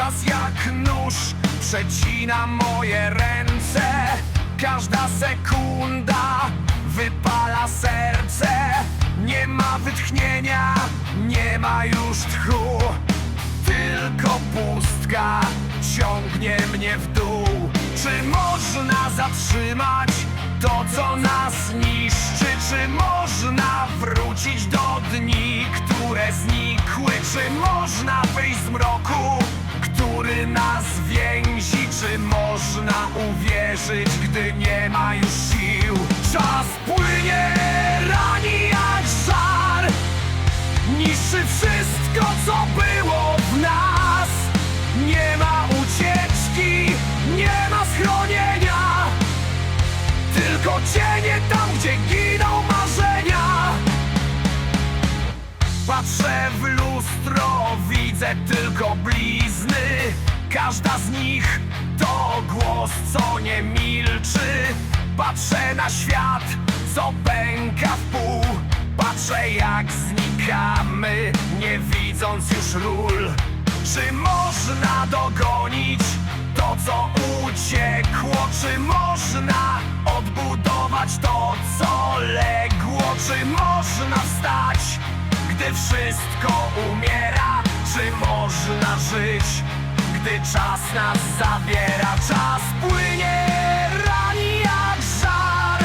Czas jak nóż przecina moje ręce. Każda sekunda wypala serce. Nie ma wytchnienia, nie ma już tchu. Tylko pustka ciągnie mnie w dół. Czy można zatrzymać to, co nas niszczy? Czy można wrócić do dni, które znikły? Czy można wyjść z mroku, Czy można uwierzyć, gdy nie ma już sił? Czas płynie, rani jak żar Niszczy wszystko, co było w nas. Nie ma ucieczki, nie ma schronienia Tylko cienie tam, gdzie giną marzenia. Patrzę w lustro, widzę tylko blizny Każda z nich to głos, co nie milczy Patrzę na świat, co pęka w pół Patrzę jak znikamy, nie widząc już ról Czy można dogonić to, co uciekło? Czy można odbudować to, co legło? Czy można wstać, gdy wszystko umiera? Czy można żyć, gdy czas nas zabiera? Czas płynie, rani jak żar.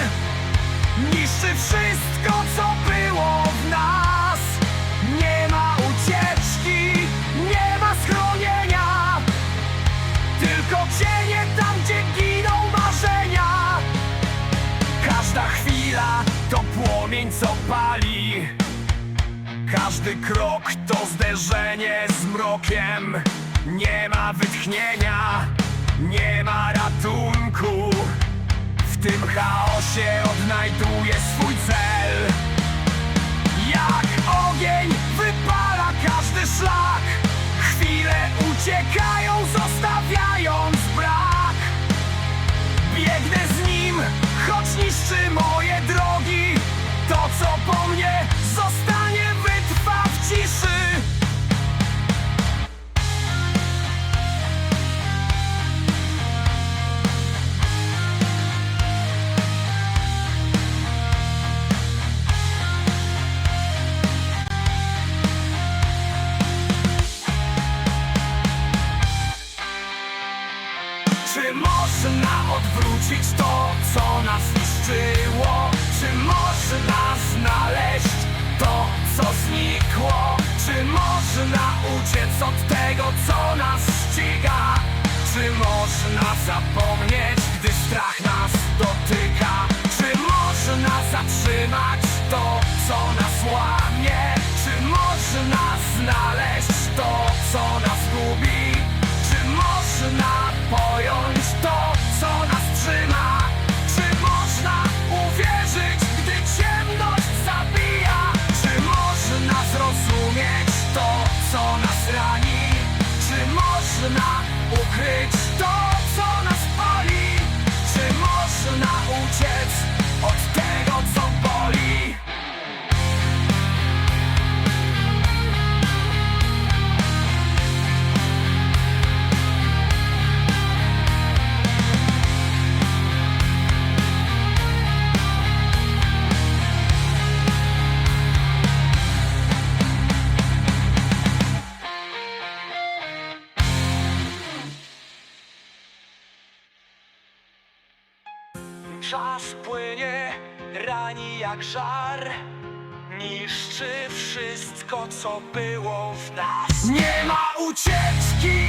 Niszczy wszystko, co było w nas. Nie ma ucieczki, nie ma schronienia. Tylko cienie tam, gdzie giną marzenia. Każda chwila to płomień, co pali. Każdy krok to zderzenie z mrokiem Nie ma wytchnienia, nie ma ratunku. W tym chaosie odnajduję swój cel. Jak ogień wypala każdy szlak Chwile uciekają, zostawiając brak. Biegnę z nim, choć niszczy moje drogi można odwrócić to, co nas niszczyło? Czy można znaleźć to, co znikło? Czy można uciec od tego, co nas ściga? Czy można zapomnieć, gdy strach nas dotyka? Czy można zatrzymać to, co nas łamie? Czy można znaleźć to, co nas gubi? Czas płynie, rani jak żar Niszczy wszystko, co było w nas. Nie ma ucieczki,